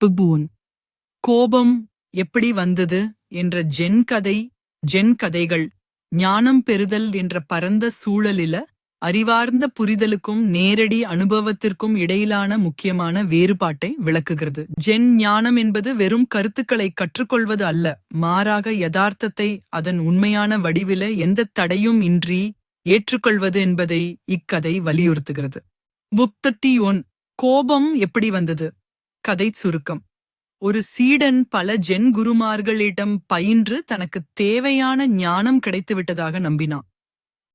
beboon. கோபம் எப்படி வந்தது என்ற ஜென் கதை ஜென் கதைகள் ஞானம் பெறுதல் என்ற பரந்த சூழலில அறிவார்ந்த புரிதலுக்கும் நேரடி அனுபவத்திற்கும் இடையிலான முக்கியமான வேறுபாட்டை விளக்குகிறது. ஜென் ஞானம் என்பது வெறும் கருத்துக்களை கற்றுக்கொள்வது அல்ல மாறாக யதார்த்தத்தை அதன் உண்மையான வடிவில எந்த தடையும் இன்றி ஏற்றுக்கொள்வது என்பதை இக்கதை வலியுறுத்துகிறது. புக்தட்டி ஒன் கோபம் எப்படி வந்தது? கதை சுருக்கம். ஒரு சீடன் பல ஜென் குருமார்களிடம் பயின்று தனக்கு தேவையான ஞானம் கிடைத்துவிட்டதாக நம்பினான்.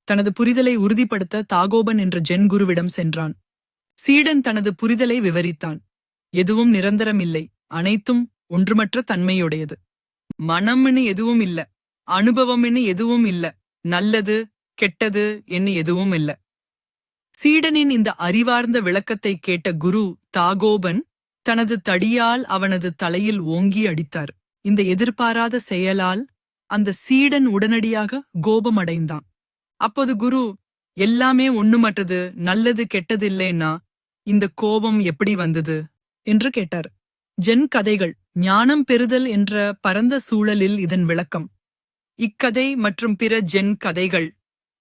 தனது புரிதலை உறுதிப்படுத்த தாகோபன் என்ற ஜென் குருவிடம் சென்றான். சீடன் தனது புரிதலை விவரித்தான். எதுவும் நிரந்தரமில்லை. அனைத்தும் ஒன்றுமற்ற தன்மையுடையது. மனம்னு எதுவும் இல்ல. அனுபவம்னு எதுவும் இல்ல. நல்லது கெட்டது என்ன எதுவும் இல்ல. சீடனின் இந்த அறிவார்ந்த விளக்கத்தை கேட்ட குரு தாகோபன் தனது தடியால் அவனது தலையில் ஓங்கி அடித்தார். இந்த எதிர்பாராத செயலால் அந்த சீடன் உடனடியாக கோபமடைந்தான். அப்போது குரு எல்லாமே ஒண்ணுமற்றது நல்லது கெட்டது இல்லைன்னா இந்த கோபம் எப்படி வந்தது? என்று கேட்டார். ஜென் கதைகள் ஞானம் பெறுதல் என்ற பரந்த சூழலில் இதன் விளக்கம். இக்கதை மற்றும் பிற ஜென் கதைகள்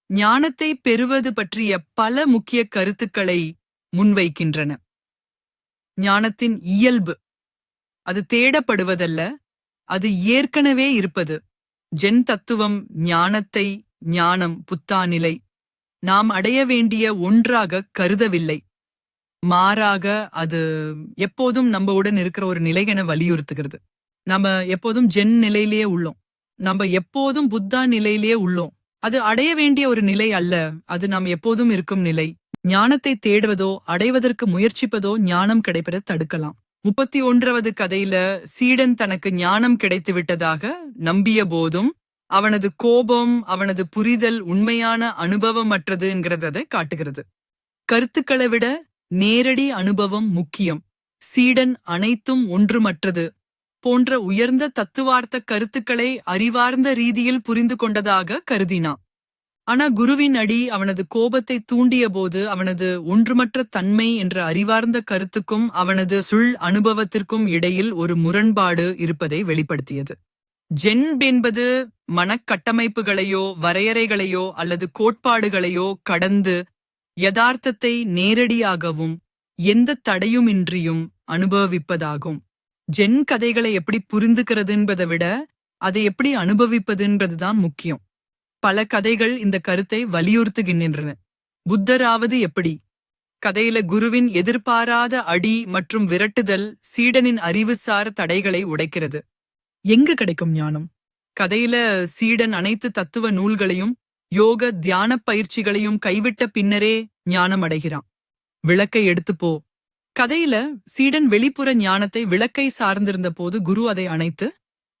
ஞானத்தை பெறுவது பற்றிய பல முக்கிய கருத்துக்களை முன்வைக்கின்றன. ஞானத்தின் இயல்பு. அது தேடப்படுவதல்ல அது ஏற்கனவே இருப்பது. ஜென் தத்துவம் ஞானத்தை ஞானம் புத்தாநிலை. நாம் அடைய வேண்டிய ஒன்றாக கருதவில்லை. மாறாக அது எப்போதும் நம்மவுடன் இருக்கிற ஒரு நிலை என வலியுறுத்துகிறது. நம்ம எப்போதும் ஜென் நிலையிலேயே உள்ளோம். நம்ம எப்போதும் புத்தா நிலையிலேயே உள்ளோம். அது அடைய வேண்டிய ஒரு நிலை அல்ல அது நாம் எப்போதும் இருக்கும் நிலை. ஞானத்தை தேடுவதோ அடைவதற்கு முயற்சிப்பதோ ஞானம் கிடைப்பதை தடுக்கலாம். முப்பத்தி ஒன்றாவது கதையில சீடன் தனக்கு ஞானம் கிடைத்து விட்டதாக நம்பிய போதும் அவனது கோபம் அவனது புரிதல் உண்மையான அனுபவமற்றதுங்கிறத காட்டுகிறது. கருத்துக்களை விட நேரடி அனுபவம் முக்கியம். சீடன் அனைத்தும் ஒன்றுமற்றது போன்ற உயர்ந்த தத்துவார்த்த கருத்துக்களை அறிவார்ந்த ரீதியில் புரிந்து கொண்டதாக கருதினான். ஆனா குருவின் அடி அவனது கோபத்தை தூண்டியபோது அவனது ஒன்றுமற்ற தன்மை என்ற அறிவார்ந்த கருத்துக்கும் அவனது சுள் அனுபவத்திற்கும் இடையில் ஒரு முரண்பாடு இருப்பதை வெளிப்படுத்தியது. ஜென் என்பது மனக்கட்டமைப்புகளையோ வரையறைகளையோ அல்லது கோட்பாடுகளையோ கடந்து யதார்த்தத்தை நேரடியாகவும் எந்த தடையுமின்றியும் அனுபவிப்பதாகும். ஜென் கதைகளை எப்படி புரிந்துக்கிறது என்பதை விட அதை எப்படி அனுபவிப்பதுன்றதுதான் முக்கியம். பல கதைகள் இந்த கருத்தை வலியுறுத்துகின்றன. புத்தராவது எப்படி? கதையில குருவின் எதிர்பாராத அடி மற்றும் விரட்டுதல் சீடனின் அறிவுசார தடைகளை உடைக்கிறது. எங்க கிடைக்கும் ஞானம்? கதையில சீடன் அனைத்து தத்துவ நூல்களையும் யோக தியான பயிற்சிகளையும் கைவிட்ட பின்னரே ஞானம் அடைகிறான். விளக்கை எடுத்துப்போ கதையில சீடன் வெளிப்புற ஞானத்தை விளக்கை சார்ந்திருந்த போது குரு அதை அணைத்து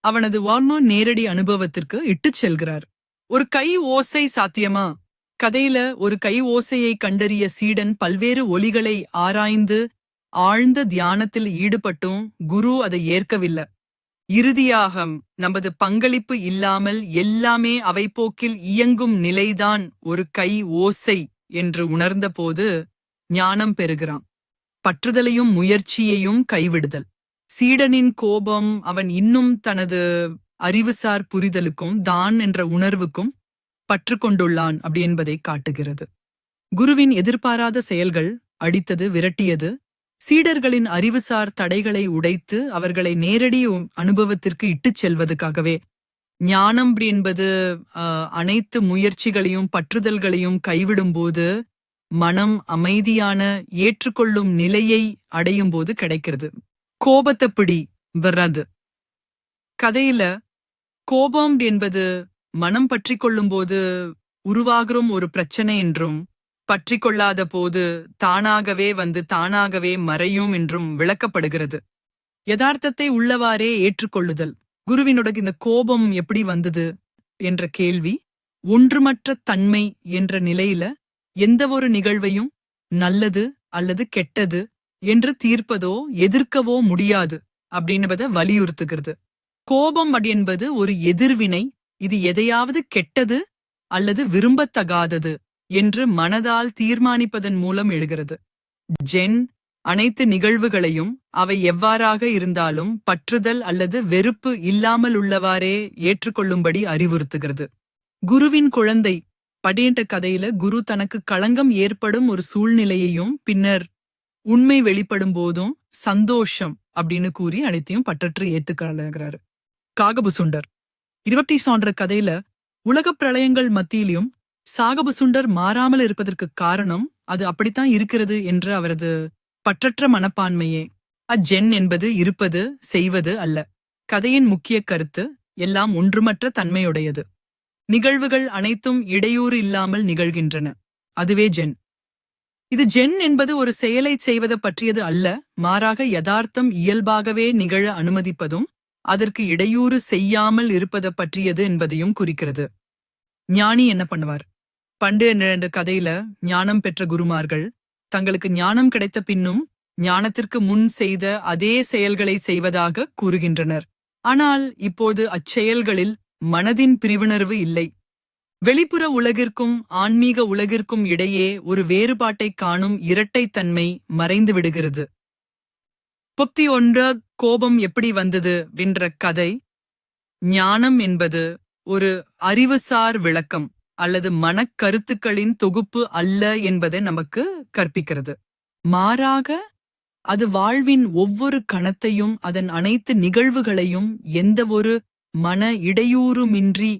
அவனது வான்மோ நேரடி அனுபவத்திற்கு இட்டுச் செல்கிறார். ஒரு கை ஓசை சாத்தியமா? கதையில ஒரு கை ஓசையை கண்டறிய சீடன் பல்வேறு ஒலிகளை ஆராய்ந்து ஆழ்ந்த தியானத்தில் ஈடுபட்டும் குரு அதை ஏற்கவில்லை. இறுதியாக நமது பங்களிப்பு இல்லாமல் எல்லாமே அவை போக்கில் இயங்கும் நிலைதான் ஒரு கை ஓசை என்று உணர்ந்தபோது ஞானம் பெறுகிறான். பற்றுதலையும் முயற்சியையும் கைவிடுதல். சீடனின் கோபம் அவன் இன்னும் தனது அறிவுசார் புரிதலுக்கும் தான் என்ற உணர்வுக்கும் பற்று கொண்டுள்ளான் அப்படி என்பதை காட்டுகிறது. குருவின் எதிர்பாராத செயல்கள் அடித்தது விரட்டியது சீடர்களின் அறிவுசார் தடைகளை உடைத்து அவர்களை நேரடி அனுபவத்திற்கு இட்டுச் செல்வதற்காகவே ஞானம் என்பது அனைத்து முயற்சிகளையும் பற்றுதல்களையும் கைவிடும்போது மனம் அமைதியான ஏற்றுக்கொள்ளும் நிலையை அடையும் போது கிடைக்கிறது. கோபத்தப்பிடி வர்றது. கதையில கோபம் என்பது மனம் பற்றி கொள்ளும்போது உருவாகும் ஒரு பிரச்சனை என்றும் பற்றி கொள்ளாத போது தானாகவே வந்து தானாகவே மறையும் என்றும் விளக்கப்படுகிறது. யதார்த்தத்தை உள்ளவாறே ஏற்றுக்கொள்ளுதல். குருவினோட இந்த கோபம் எப்படி வந்தது? என்ற கேள்வி ஒன்றுமற்ற தன்மை என்ற நிலையில எந்த ஒரு நிகழ்வையும் நல்லது அல்லது கெட்டது என்று தீர்ப்பதோ எதிர்க்கவோ முடியாது அப்படின்றத வலியுறுத்துகிறது. கோபம் என்பது ஒரு எதிர்வினை இது எதையாவது கெட்டது அல்லது விரும்பத்தகாதது என்று மனதால் தீர்மானிப்பதன் மூலம் எழுகிறது. ஜென் அனைத்து நிகழ்வுகளையும் அவை எவ்வாறாக இருந்தாலும் பற்றுதல் அல்லது வெறுப்பு இல்லாமல் உள்ளவாறே ஏற்றுக்கொள்ளும்படி அறிவுறுத்துகிறது. குருவின் குழந்தை படியேட்ட கதையில குரு தனக்கு களங்கம் ஏற்படும் ஒரு சூழ்நிலையையும் பின்னர் உண்மை வெளிப்படும் போதும் சந்தோஷம் அப்படின்னு கூறி அனைத்தையும் பற்றற்று ஏத்துக்கிறாரு காகபுசுண்டர். இருபத்தி சான்ற கதையில உலகப் பிரளயங்கள் மத்தியிலும் சாகபுசுண்டர் மாறாமல் இருப்பதற்கு காரணம் அது அப்படித்தான் இருக்கிறது என்ற அவரது பற்றற்ற மனப்பான்மையே. அஜென் என்பது இருப்பது செய்வது அல்ல. கதையின் முக்கிய கருத்து எல்லாம் ஒன்றுமற்ற தன்மையுடையது. நிகழ்வுகள் அனைத்தும் இடையூறு இல்லாமல் நிகழ்கின்றன. அதுவே ஜென். இது ஜென் என்பது ஒரு செயலை செய்வது பற்றியது அல்ல மாறாக யதார்த்தம் இயல்பாகவே நிகழ அனுமதிப்பதும் அதற்கு இடையூறு செய்யாமல் இருப்பது பற்றியது என்பதையும் குறிக்கிறது. ஞானி என்ன பண்ணுவார்? பண்டு ரெண்டு கதையில ஞானம் பெற்ற குருமார்கள் தங்களுக்கு ஞானம் கிடைத்த பின்னும் ஞானத்திற்கு முன் செய்த அதே செயல்களை செய்வதாக கூறுகின்றனர். ஆனால் இப்போது அச்செயல்களில் மனதின் பிரிவுணர்வு இல்லை. வெளிப்புற உலகிற்கும் ஆன்மீக உலகிற்கும் இடையே ஒரு வேறுபாட்டைக் காணும் இரட்டைத்தன்மை மறைந்து விடுகிறது. முப்பத்தி ஒன்று கோபம் எப்படி வந்தது என்ற கதை. ஞானம் என்பது ஒரு அறிவுசார் விளக்கம் அல்லது மனக்கருத்துக்களின் தொகுப்பு அல்ல என்பதை நமக்கு கற்பிக்கிறது. மாறாக அது வாழ்வின் ஒவ்வொரு கணத்தையும் அதன் அனைத்து நிகழ்வுகளையும் எந்தவொரு மன இடையூறுமின்றி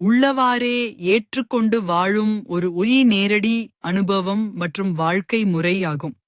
உள்ளவாறே ஏற்றுக்கொண்டு வாழும் ஒரு ஒளி நேரடி அனுபவம் மற்றும் வாழ்க்கை முறையாகும்